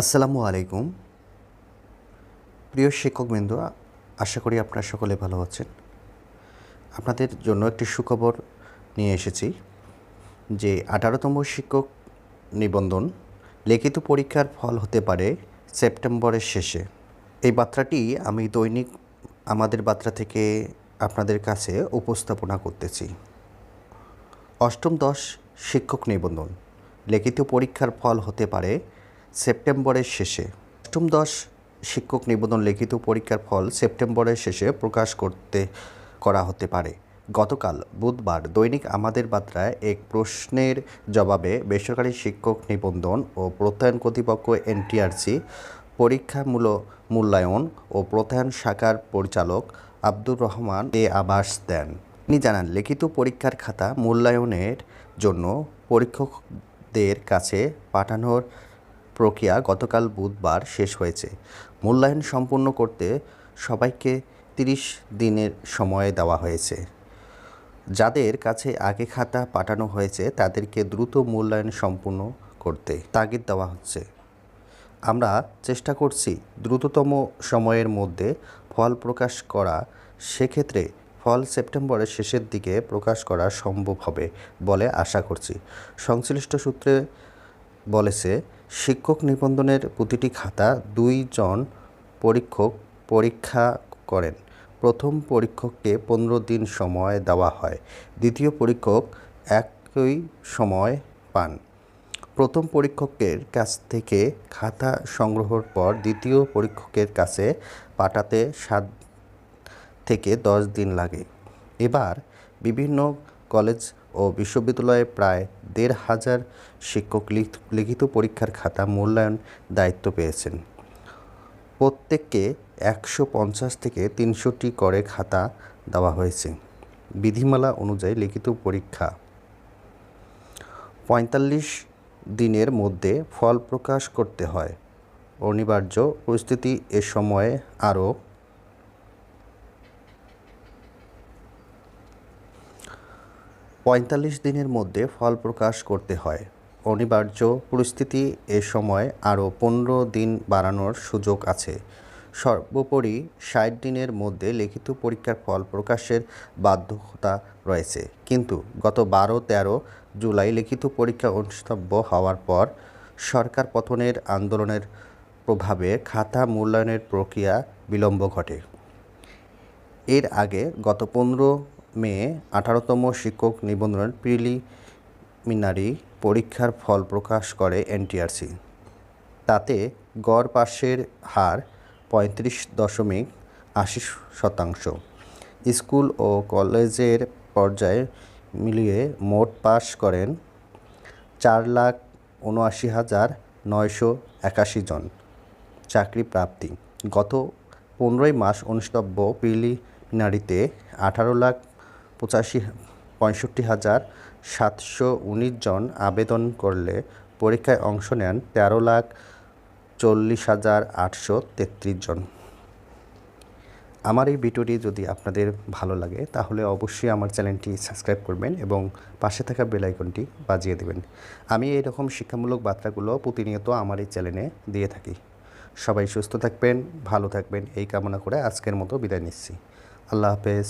আসসালামু আলাইকুম। প্রিয় শিক্ষকবৃন্দ, আশা করি আপনারা সকলে ভালো আছেন। আপনাদের জন্য একটি সুখবর নিয়ে এসেছি যে আঠারোতম শিক্ষক নিবন্ধন লিখিত পরীক্ষার ফল হতে পারে সেপ্টেম্বরের শেষে। এই বার্তাটি আমি দৈনিক আমাদের বার্তা থেকে আপনাদের কাছে উপস্থাপনা করতেছি। অষ্টম দশ শিক্ষক নিবন্ধন লিখিত পরীক্ষার ফল হতে পারে সেপ্টেম্বরের শেষে। অষ্টম দশ শিক্ষক নিবন্ধন লিখিত পরীক্ষার ফল সেপ্টেম্বরের শেষে প্রকাশ করতে, করা হতে পারে। গতকাল বুধবার দৈনিক আমাদের বার্তায় এক প্রশ্নের জবাবে বেসরকারি শিক্ষক নিবন্ধন ও প্রত্যয়ন কর্তৃপক্ষ এনটিআরসি পরীক্ষা মূল মূল্যায়ন ও প্রত্যয়ন শাখার পরিচালক আব্দুর রহমান এ আবাস দেন। তিনি জানান, লিখিত পরীক্ষার খাতা মূল্যায়নের জন্য পরীক্ষকদের কাছে পাঠানোর প্রক্রিয়া গতকাল বুধবার শেষ হয়েছে। মূল্যায়ন সম্পূর্ণ করতে সবাইকে তিরিশ দিনের সময় দেওয়া হয়েছে। যাদের কাছে আগে খাতা পাঠানো হয়েছে, তাদেরকে দ্রুত মূল্যায়ন সম্পূর্ণ করতে তাগিদ দেওয়া হচ্ছে। আমরা চেষ্টা করছি দ্রুততম সময়ের মধ্যে ফল প্রকাশ করা। সেক্ষেত্রে ফল সেপ্টেম্বরের শেষের দিকে প্রকাশ করা সম্ভব হবে বলে আশা করছি। সংশ্লিষ্ট সূত্রে বলেছে শিক্ষক নিবন্ধনের প্রতিটি খাতা দুইজন পরীক্ষক পরীক্ষা করেন। প্রথম পরীক্ষককে পনেরো দিন সময় দেওয়া হয়। দ্বিতীয় পরীক্ষক একই সময় পান। প্রথম পরীক্ষকের কাছ থেকে খাতা সংগ্রহের পর দ্বিতীয় পরীক্ষকের কাছে পাঠাতে সাত থেকে দশ দিন লাগে। এবার বিভিন্ন কলেজ ও বিশ্ববিদ্যালয়ে প্রায় দেড় হাজার শিক্ষক লিখ- লিখিত পরীক্ষার খাতা মূল্যায়ন দায়িত্ব পেয়েছেন। প্রত্যেককে একশো পঞ্চাশ থেকে তিনশোটি করে খাতা দেওয়া হয়েছে। বিধিমালা অনুযায়ী লিখিত পরীক্ষা পঁয়তাল্লিশ দিনের মধ্যে ফল প্রকাশ করতে হয়। অনিবার্য পরিস্থিতি এ সময়ে আরও পঁয়তাল্লিশ দিনের মধ্যে ফল প্রকাশ করতে হয়। অনিবার্য পরিস্থিতি এ সময় আরও পনেরো দিন বাড়ানোর সুযোগ আছে। সর্বোপরি ষাট দিনের মধ্যে লিখিত পরীক্ষার ফল প্রকাশের বাধ্যতা রয়েছে। কিন্তু গত বারো, তেরো জুলাই লিখিত পরীক্ষা অনুষ্ঠিতব্য হওয়ার পর সরকার পতনের আন্দোলনের প্রভাবে খাতা মূল্যায়নের প্রক্রিয়া বিলম্ব ঘটে। এর আগে গত পনেরো মে আঠারোতম শিক্ষক নিবন্ধন প্রিলিমিনারি পরীক্ষার ফল প্রকাশ করে এনটিআরসি। তাতে গড় পাশের হার পঁয়ত্রিশ দশমিক আশি শতাংশ। স্কুল ও কলেজের পর্যায়ে মিলিয়ে মোট পাশ করেন চার লাখ উনআশি হাজার নয়শো একাশি জন চাকরি প্রাপ্তি। গত পনেরোই মাস অনুষ্ঠব্য প্রিলিমিনারিতে আঠারো লাখ পঁচাশি, পঁয়ষট্টি হাজার সাতশো উনিশ জন আবেদন করলে পরীক্ষায় অংশ নেন তেরো লাখ চল্লিশ হাজার আটশো তেত্রিশ জন। আমার এই ভিডিওটি যদি আপনাদের ভালো লাগে, তাহলে অবশ্যই আমার চ্যানেলটি সাবস্ক্রাইব করবেন এবং পাশে থাকা বেল আইকনটি বাজিয়ে দেবেন। আমি এরকম শিক্ষামূলক বার্তাগুলো প্রতিনিয়ত আমার এই চ্যানেলে দিয়ে থাকি। সবাই সুস্থ থাকবেন, ভালো থাকবেন, এই কামনা করে আজকের মতো বিদায় নিচ্ছি। আল্লাহ হাফেজ।